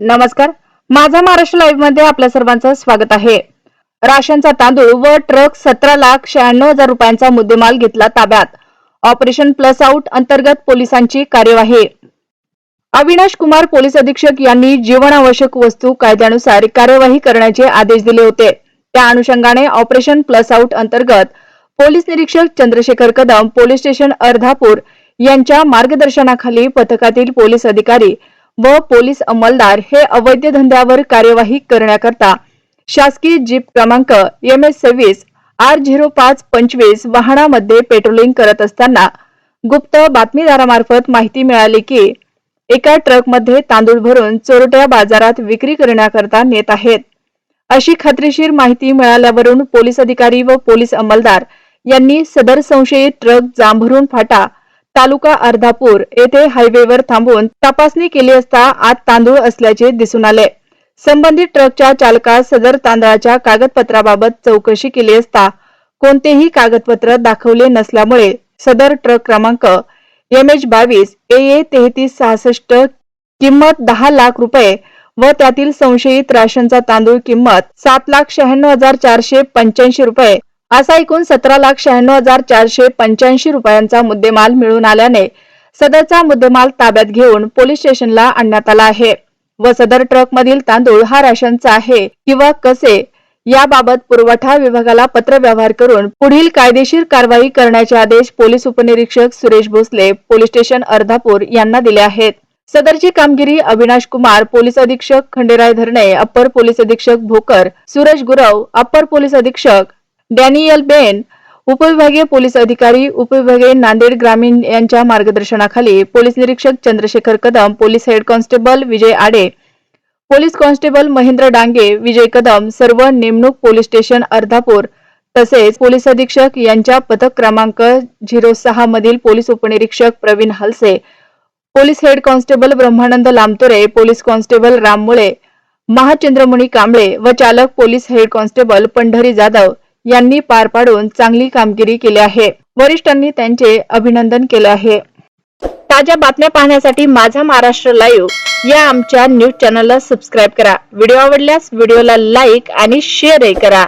नमस्कार. माझा महाराष्ट्र लाईव्हमध्ये आपल्या सर्वांचं स्वागत आहे. राशनचा तांदूळ व ट्रक सतरा लाख शहाण्णव हजार रुपयांचा मुद्देमाल घेतला ताब्यात. ऑपरेशन प्लस आउट अंतर्गत पोलिसांची कार्यवाही. अविनाश कुमार पोलीस अधीक्षक यांनी जीवनावश्यक वस्तू कायद्यानुसार कार्यवाही करण्याचे आदेश दिले होते. त्या अनुषंगाने ऑपरेशन प्लस आउट अंतर्गत पोलीस निरीक्षक चंद्रशेखर कदम पोलीस स्टेशन अर्धापूर यांच्या मार्गदर्शनाखाली पथकातील पोलीस अधिकारी व पोलीस अंमलदार हे अवैध धंद्यावर कार्यवाही करण्याकरता शासकीय जीप क्रमांक एम एस सव्वीस आर झिरो पाच पंचवीस वाहनामध्ये पेट्रोलिंग करत असताना गुप्त बातमीदारामार्फत माहिती मिळाली की एका ट्रकमध्ये तांदूळ भरून चोरट्या बाजारात विक्री करण्याकरता नेत आहेत. अशी खात्रीशीर माहिती मिळाल्यावरून पोलीस अधिकारी व पोलीस अंमलदार यांनी सदर संशयित ट्रक जांभरून फाटा तालुका अर्धापूर येथे हायवेवर थांबून तपासणी केली असता आत तांदूळ असल्याचे दिसून आले. संबंधित ट्रकच्या चालकास सदर तांदळाच्या कागदपत्राबाबत चौकशी केली असता कोणतेही कागदपत्र दाखवले नसल्यामुळे सदर ट्रक क्रमांक एम एच बावीस ए ए तेहतीस सहासष्ट किंमत दहा लाख रुपये व त्यातील संशयित राशनचा तांदूळ किंमत सात लाख शहाण्णव हजार चारशे पंच्याऐंशी रुपये असा एकूण सतरा लाख शहाण्णव हजार चारशे पंच्याऐंशी रुपयांचा मुद्देमाल मिळून आल्याने सदरचा मुद्देमाल ताब्यात घेऊन पोलीस स्टेशनला आणण्यात आला आहे व सदर ट्रकमधील तांदूळ हा राशनचा आहे किंवा कसे याबाबत पुरवठा विभागाला पत्र व्यवहार करून पुढील कायदेशीर कारवाई करण्याचे आदेश पोलीस उपनिरीक्षक सुरेश भोसले पोलीस स्टेशन अर्धापूर यांना दिले आहेत. सदरची कामगिरी अविनाश कुमार पोलीस अधीक्षक खंडेराय धरणे अप्पर पोलीस अधीक्षक भोकर सुरेश गुरव अप्पर पोलीस अधीक्षक डॅनियल बेन उपविभागीय पोलीस अधिकारी उपविभागीय नांदेड ग्रामीण यांच्या मार्गदर्शनाखाली पोलीस निरीक्षक Chandrashekhar Kadam police head constable Vijay Ade police constable Mahendra Dange Vijay Kadam सर्व नेमणूक पोलीस स्टेशन अर्धापूर तसेच पोलीस अधीक्षक यांच्या पथक क्रमांक झिरो सहा मधील पोलीस उपनिरीक्षक Pravin Halse police head constable Brahmanand Lamtore police constable Ram Mule Mahachandramuni Kamble व चालक police head constable Pandhari Jadhav यांनी पार पाडून चांगली कामगिरी केली आहे. वरिष्ठांनी त्यांचे अभिनंदन केले आहे. ताज्या बातम्या पाहण्यासाठी माझा महाराष्ट्र लाईव्ह या आमच्या न्यूज चॅनलला सबस्क्राईब करा. व्हिडिओ आवडल्यास व्हिडिओला लाईक आणि शेअरही करा.